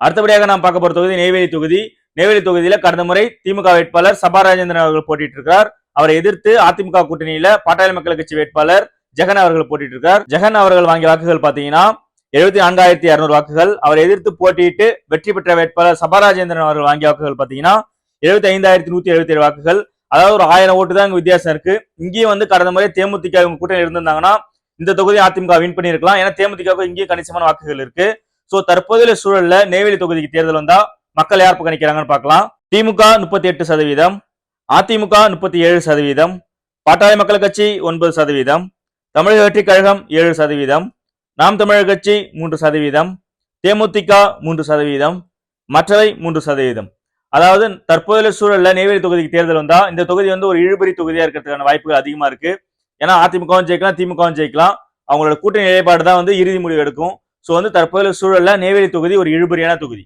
அடுத்தபடியாக நாம் பார்க்க போற தொகுதி நெய்வேலி தொகுதி. நெய்வேலி தொகுதியில கடந்த முறை திமுக வேட்பாளர் சபா ராஜேந்திரன் அவர்கள் போட்டிட்டு இருக்கார் அவரை எதிர்த்து அதிமுக கூட்டணியில பாட்டாளி மக்கள் கட்சி வேட்பாளர் ஜெகன் அவர்கள் போட்டிட்டு இருக்கார் ஜெகன் அவர்கள் வாங்கிய வாக்குகள் பாத்தீங்கன்னா எழுபத்தி நான்காயிரத்தி இருநூறு வாக்குகள். அவரை எதிர்த்து போட்டியிட்டு வெற்றி பெற்ற வேட்பாளர் சபாராஜேந்திரன் அவர்கள் வாங்கிய வாக்குகள் பாத்தீங்கன்னா எழுபத்தி ஐந்தாயிரத்தி நூத்தி எழுபத்தி ஏழு வாக்குகள். அதாவது ஒரு ஆயிரம் ஓட்டு தான் இங்க வித்தியாசம் இருக்கு. இங்கேயும் வந்து கடந்த முறை தேமுதிக இவங்க கூட்டணி இருந்திருந்தாங்கன்னா இந்த தொகுதி அதிமுக வின் பண்ணியிருக்கலாம். ஏன்னா தேமுதிகவுக்கு இங்கேயும் கணிசமான வாக்குகள் இருக்கு. சோ தற்போதைய சூழல்ல நெய்வேலி தொகுதிக்கு தேர்தல் வந்தா மக்கள் யார் பக்கம் பார்க்கலாம். திமுக முப்பத்தி எட்டு சதவீதம் அதிமுக முப்பத்தி ஏழு சதவீதம் பாட்டாளி மக்கள் கட்சி ஒன்பது சதவீதம் தமிழக வெற்றிக் கழகம் ஏழு சதவீதம் நாம் தமிழர் கட்சி மூன்று சதவீதம் தேமுதிக மூன்று சதவீதம் மற்றவை மூன்று சதவீதம். அதாவது தற்போதைய சூழல்ல நெய்வேலி தொகுதிக்கு தேர்தல் வந்தா இந்த தொகுதி வந்து ஒரு இழுபறி தொகுதியா இருக்கிறதுக்கான வாய்ப்புகள் அதிகமா இருக்கு. ஏன்னா அதிமுகவும் ஜெயிக்கலாம் திமுகவும் ஜெயிக்கலாம். அவங்களோட கூட்டணி நிலைப்பாடு தான் வந்து இறுதி முடிவு எடுக்கும். ஸோ வந்து தற்போதைய சூழல்ல நெய்வேலி தொகுதி ஒரு இழுபறியான தொகுதி.